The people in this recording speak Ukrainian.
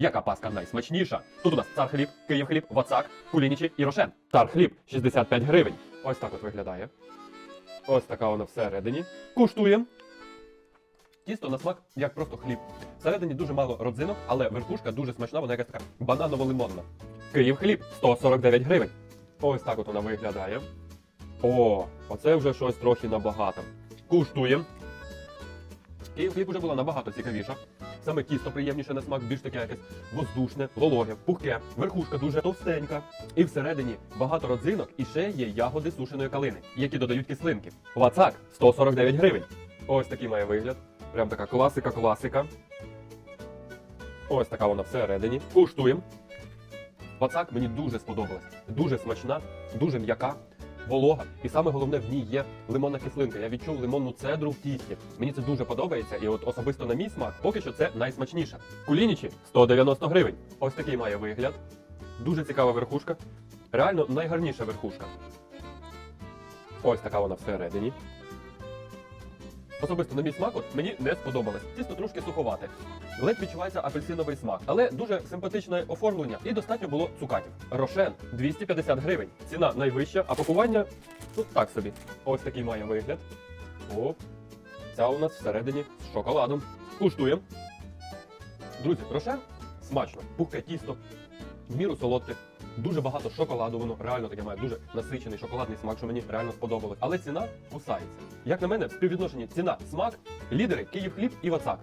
Яка паска найсмачніша? Тут у нас цар хліб, Київ хліб, Вацак, Кулінічі і Рошен. Цар хліб 65 гривень. Ось так от виглядає. Ось така вона всередині. Куштуємо. Тісто на смак, як просто хліб. Всередині дуже мало родзинок, але верхушка дуже смачна, вона якась така бананово-лимонна. Київ хліб 149 гривень. Ось так от вона виглядає. О, оце вже щось трохи набагато. Куштуємо. Київ хліб вже була набагато цікавіша. Саме тісто приємніше на смак, більш таке якесь воздушне, вологе, пухке, верхушка дуже товстенька. І всередині багато родзинок і ще є ягоди сушеної калини, які додають кислинки. Вацак 149 гривень. Ось такий має вигляд. Прям така класика-класика. Ось така вона всередині. Куштуємо. Вацак мені дуже сподобалась. Дуже смачна, дуже м'яка, волога. І саме головне в ній є лимонна кислинка. Я відчув лимонну цедру в тісті. Мені це дуже подобається, і от особисто на мій смак, поки що це найсмачніше. Кулінічі 190 гривень. Ось такий має вигляд. Дуже цікава верхушка. Реально найгарніша верхушка. Ось така вона всередині. Особисто на мій смак от мені не сподобалось. Тісто трошки суховате. Ледь відчувається апельсиновий смак, але дуже симпатичне оформлення і достатньо було цукатів. Рошен 250 гривень. Ціна найвища, а пакування ну так собі. Ось такий має вигляд. Оп. Ця у нас всередині з шоколадом. Куштуємо. Друзі, рошен смачно, пухке тісто, в міру солодке. Дуже багато шоколаду, воно реально таке має дуже насичений шоколадний смак, що мені реально сподобалось. Але ціна кусається. Як на мене, в співвідношенні ціна, смак, лідери Київ хліб і Вацак.